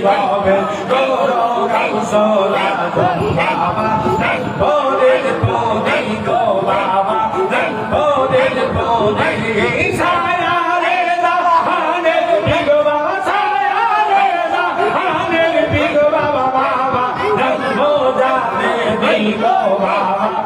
Go, go, go, so, la, la, la, la, la, la, la,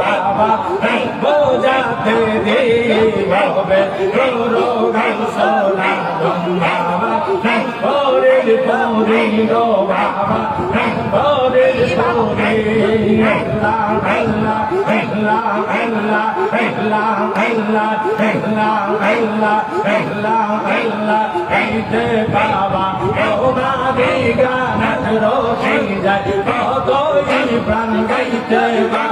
বাবা বোঝাতে দিবে rho সোনা বাবা ওরে পৌরি গো বাবা ওরে পৌরি আল্লাহ আল্লাহ আল্লাহ আল্লাহ আল্লাহ আল্লাহ আল্লাহ আল্লাহ আল্লাহ আল্লাহ প্রাণ গাইতে বাবা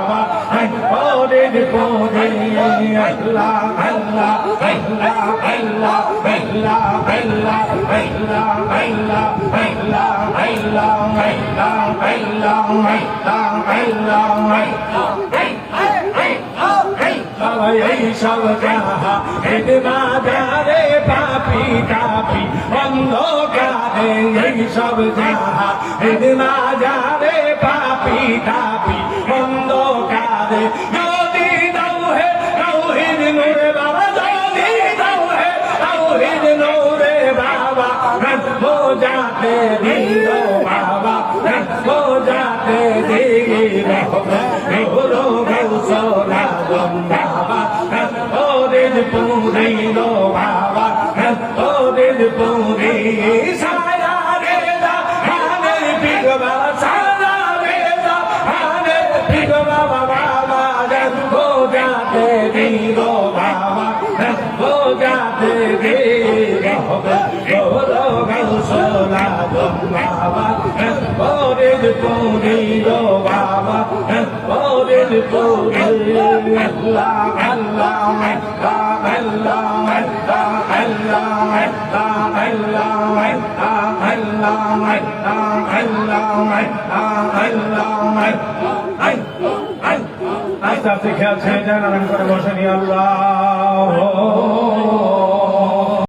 পৌরিন পৌরি আল্লাহ আল্লাহ আল্লাহ আল্লাহ আল্লাহ আল্লাহ আল্লাহ আল্লাহ আল্লাহ আল্লাহ আল্লাহ আল্লাহ আল্লাহ এই সব যাহা বাজারে পাপি কাপি অন্ধকারে এই সব যাহা বাজারে পাপি কাপি অন্ধকারে দিলে হবে। এই বলো গৌসলা বন্ধাবা ওদের পুরাইল বাবা। হ্যাঁ, ওদের পুরে হ্যাঁ, সারা বেলা। হানে বিগবা সারা বেলা। হানে বিগবা বাবা হ্যাঁ, ও যাতে দিল বাবা। ও যাতে দিল হবে। বলো গৌসলা বন্ধাবা ওদের পুরি লো বাবা ওদের পুরি আল্লাহ আল্লাহ আল্লাহ আল্লাহ আল্লাহ আল্লাহ আল্লাহ আস্তে আস্তে খেয়াল ছেড়ে যান আরাম করে বসে নি আল্লাহ